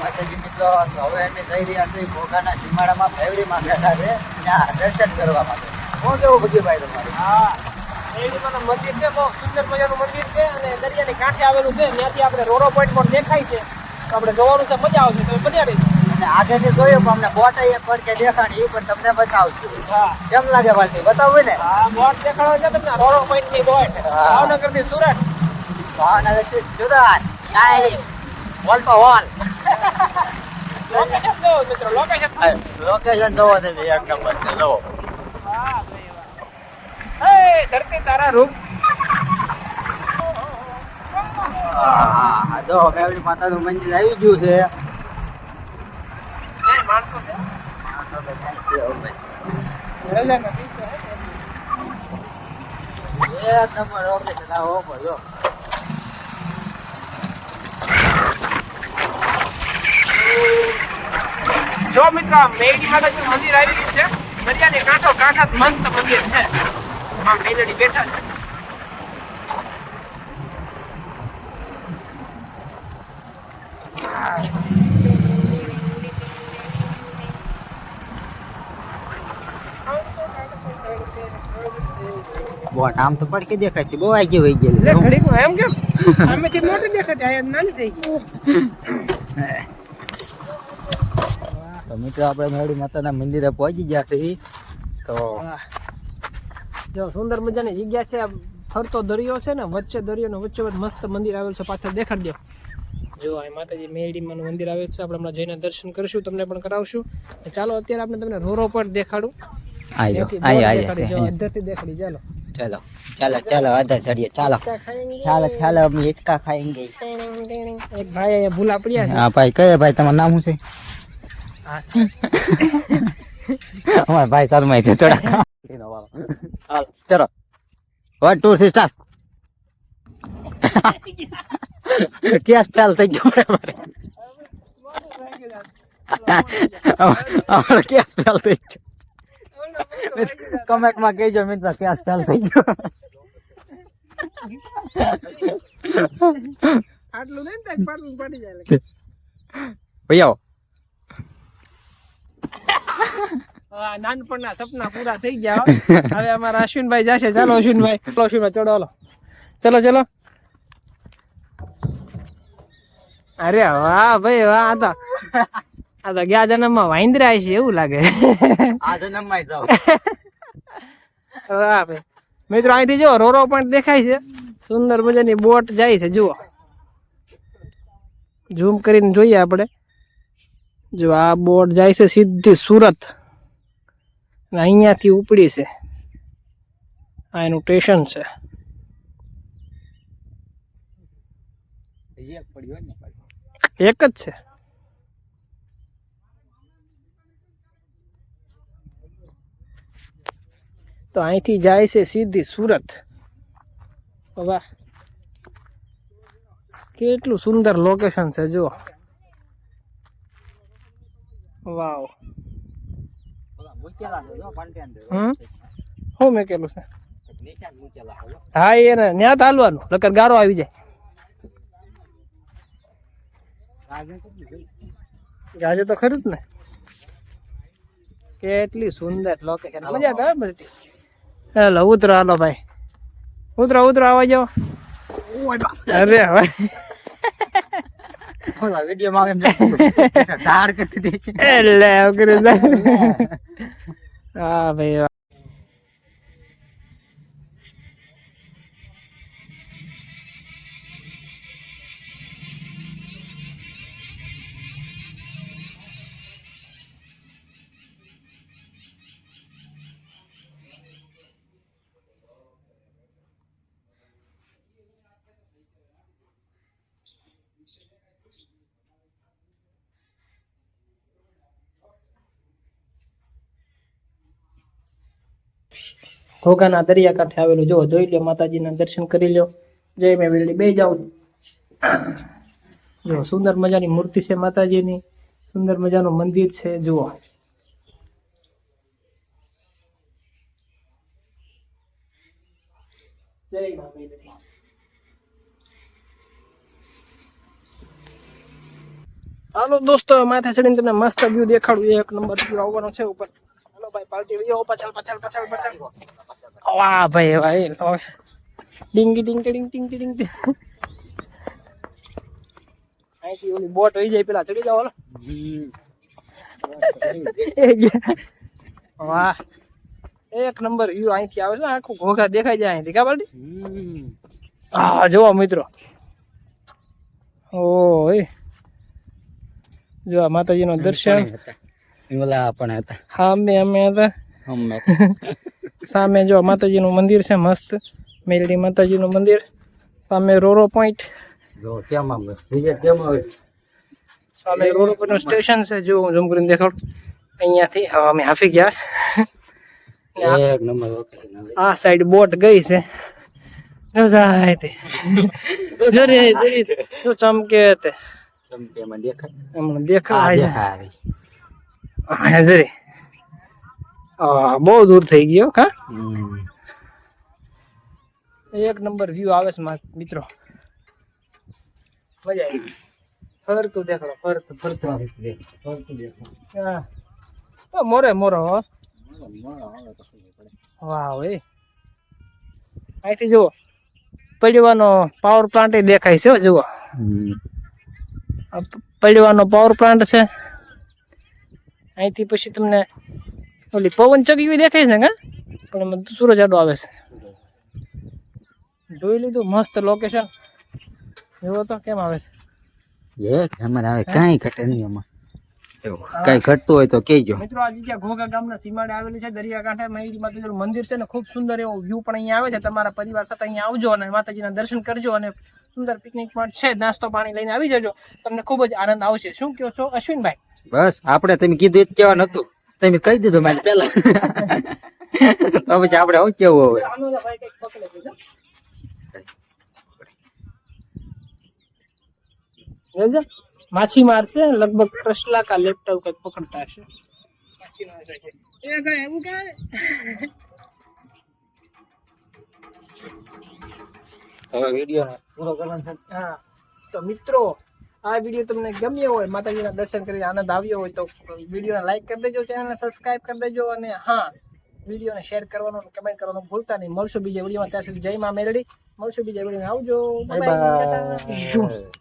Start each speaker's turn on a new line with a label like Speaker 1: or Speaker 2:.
Speaker 1: માતાજી મિત્રો હવે અમે જઈ રહ્યા છીએ ઘોઘાના સીમાડામાં ફેવડીમાં બેઠા છે ત્યાં દર્શન કરવા માટે. કોણ કેવું બધું ભાઈ તમારું?
Speaker 2: હા મંદિર છે બહુ સુંદર મજાનું મંદિર છે અને દરિયાની કાંઠે આવેલું છે. ત્યાંથી આપણે રોરો પોઈન્ટ પણ દેખાય છે. તો આપણે જોવાનું છે મજા આવશે. તમે બન્યા રહેજો
Speaker 1: અને આગળથી જોયું પણ અમને બોટ એક પડકે દેખાણી એ પણ તમને બતાવશું.
Speaker 2: હા.
Speaker 1: કેમ લાગે બતાવવું ને?
Speaker 2: હા બોટ દેખાડો છે તમને રોરો પોઈન્ટની બોટ. ભાવનગરથી સુરત.
Speaker 1: ભાવનગરથી સુરત વોલ
Speaker 2: લોકેશન
Speaker 1: જોવો તમે એક નંબર છે જોવો.
Speaker 2: હે ધરતી તારા રૂપ
Speaker 1: હા જો ફેવડી માતાનું મંદિર આવી ગયું છે.
Speaker 2: માણસો છે? રજાના દિવસે હે.
Speaker 1: એક નંબર ઓકે છે ના ઓપો જો.
Speaker 2: જો મિત્રો મેઘી માતાજી મંદિર આવી ગયું છે દરિયાની કાંઠો કાંઠા મસ્ત મંદિર છે. માં મેલડી બેઠા છે.
Speaker 1: બોટ આમ તો પડકે દેખાય છે બહુ આગી વહી
Speaker 2: એટલે
Speaker 1: ગયેલી
Speaker 2: એમ કેમ? આમેથી મોટી દેખાય નાની થઈ ગઈ.
Speaker 1: તો મિત્રો આપણે મેળી માતાના મંદિરે પહોંચી ગયા છીએ. તો
Speaker 2: જો સુંદર મજાની જગ્યા છે. ફરતો દરિયો છે ને વચ્ચે દરિયો ને વચ્ચે વચ્ચે મસ્ત મંદિર આવેલું છે. પાછળ દેખાડ દો. જો આ માતાજી મેરડીમાંનું મંદિર આવેલું છે. આપણે હમણાં જઈને દર્શન કરશું તમને પણ કરાવશું. ચાલો અત્યારે આપણે તમને રોરો પર દેખાડું. દેખાડી, અંદરથી દેખાડી ચાલો.
Speaker 1: ચાલો ચાલો ચાલો આધા ચડીએ ચાલો. ચાલો ચાલો અમે હિચકા ખાएंगे
Speaker 2: એક ભાઈ અહીંયા ભૂલા પડ્યા
Speaker 1: હા ભાઈ કયા ભાઈ તમારું નામ શું છે. અમારા ભાઈ શર્માય છે થોડા ચલો. One two three start case spell થઈ ગયો અમારો કેસ સ્પેલ થઈ ગયો? કમેન્ટમાં કહેજો મિત્ર કેસ સ્પેલ થઈ ગયો?
Speaker 2: આટલું નહીં પાડી જાય.
Speaker 1: ભાઈ આવો
Speaker 2: હા, નાનપણના સપના પૂરા થઈ ગયા હવે અમારા અશ્વિનભાઈ જશે. ચાલો અશ્વિનભાઈ ચલો અશ્વિનભાઈ ચડો હાલો. ચલો ચલો. અરે વાહ ભાઈ વાહ આ તો આ તો ગયા જન્મમાં વાંદરા છે એવું લાગે.
Speaker 1: આ જન્મમાં જાઓ
Speaker 2: વાહ ભાઈ. મિત્રો અહીંથી જો રોરો પણ દેખાય છે. સુંદર મજાની બોટ જાય છે જુઓ. ઝૂમ કરીને જોઈએ આપણે. જો આ બોટ જાય છે સીધી સુરત. અને અહીંયાથી ઉપડી છે. આ એનું સ્ટેશન છે.
Speaker 1: એક
Speaker 2: એક જ છે. તો અહીંથી જાય છે સીધી સુરત. વાહ. કેટલું સુંદર લોકેશન છે જુઓ. વાવ
Speaker 1: મૂકેલા છે જો content.
Speaker 2: હમ શું મેં કેલું છે
Speaker 1: નીચે જ મૂકેલા છે.
Speaker 2: હા એને ન્યા હાલવાનું નકર ગારો આવી જાય ગાજે તો ખરું જ ને કેટલી સુંદર લોકેશન મજા તો આવે બધી હેલો ઉતરો હાલો ભાઈ ઉતરો ઉતરો આવા જાઓ અરે હવે
Speaker 1: ઓલા video માં એમ ધાડ કરતી દે છે
Speaker 2: એટલે હા ભાઈ ઘોઘાના દરિયાકાંઠે આવેલું જો જોઈ લો માતાજીના દર્શન કરી લો જય મેં વેલડી. બે જાઉં જો સુંદર મજાની મૂર્તિ છે માતાજીની. સુંદર મજાનું મંદિર છે, જુઓ. હાલો દોસ્તો, માથે ચડીને તમને મસ્ત વ્યૂ દેખાડું. એક નંબર વ્યૂ આવવાનો છે ઉપર. ભાઈ પાર્ટી વિયો પાછળ પાછળ પાછળ પાછળ. વાહ ભાઈ ભાઈ ડિંગી ડીંગી ડિંગ ડીંગ ડીંગ અહીંથી ઓલી બોટ વહી જાય પેલા ચડી જાવ હાલો એ ગયા. વાહ. એક નંબર વ્યૂ અહીંથી આવે છે આખું ઘોઘા દેખાઈ જાય અહીંથી કા પાર્ટી હા જોવો મિત્રો. ઓય. જો આ માતાજીનું દર્શન.
Speaker 1: ઓલા પણ હતા.
Speaker 2: હા અમે અમે હતા.
Speaker 1: અમે.
Speaker 2: સામે જો માતાજીનું મંદિર છે મસ્ત. મેલડી માતાજીનું મંદિર. સામે રોરો પોઈન્ટ.
Speaker 1: જો કેમ રિઝલ્ટ કેમ આવે?
Speaker 2: સામે રોરો પોઈન્ટનું સ્ટેશન છે જો હું ઝૂમ કરીને દેખાડું. અહીંયાથી હવે અમે હાફી ગયા.
Speaker 1: એક નંબર
Speaker 2: આ સાઈડ બોટ ગઈ છે. જો જાય તે. જરી જરી. જો ચમકે તે.
Speaker 1: ચમકેમાં દેખાય. આ
Speaker 2: દેખાય.
Speaker 1: દેખાય.
Speaker 2: હા જરી આ બહુ દૂર થઈ ગયો કા? એક નંબર વ્યૂ આવે છે મારા મિત્રો. મજા આવી ફરતું દેખો ફરતું ફરતું હા. તો મોરે મોરો હો. વાહ એ અહીંથી જુઓ. પડવાનો પાવર પ્લાન્ટ દેખાય છે હો, જુઓ. આ પડવાનો પાવર પ્લાન્ટ છે. અહીંથી પછી તમને ઓલી પવન ચક્કી દેખાય છે ને પણ એમાં સૂરજ આડો આવે છે. જોઈ લીધું મસ્ત લોકેશન જોવો તો કેમ આવે છે?
Speaker 1: એક નંબર આવે કાંઈ ઘટે નહીં એમાં કાંઈ ઘટતું હોય તો કહેજો.
Speaker 2: મિત્રો આ જગ્યા ઘોઘા ગામના સીમાડે આવેલી છે દરિયાકાંઠે મહેડી માતાજીનું મંદિર છે ને ખૂબ સુંદર એવો વ્યૂ પણ અહીંયા આવે છે. તમારા પરિવાર સાથે અહીંયા આવજો અને માતાજીના દર્શન કરજો અને સુંદર પિકનિક પણ છે. નાસ્તો પાણી લઈને આવી જજો. તમને ખૂબ જ આનંદ આવશે. શું કહો છો અશ્વિનભાઈ?
Speaker 1: બસ આપણે તમે કીધું એ જ કહેવાનું હતું. તમે કહી દીધું મારે પેલા તો પછી આપણે શું કેવું હવે?
Speaker 2: માછી છે લગભગ ક્રસલા કા લેપટોપ કંઈક પકડતા હશે. છે એવું કે
Speaker 1: હવે વીડિયો પૂરો કરવાનો છે.
Speaker 2: હા તો મિત્રો આ વીડિયો તમને ગમ્યો હોય માતાજીના દર્શન કરી આનંદ આવ્યો હોય તો વિડીયોને લાઈક કરી દેજો ચેનલને સબસ્ક્રાઇબ કરી દેજો અને હા વિડીયોને શેર કરવાનું કમેન્ટ કરવાનું ભૂલતા નહીં. મળશું બીજા વિડીયોમાં. ત્યાં સુધી જય મા મેલડી મળશું બીજા વિડીયોમાં. આવજો.
Speaker 1: બાય. બાય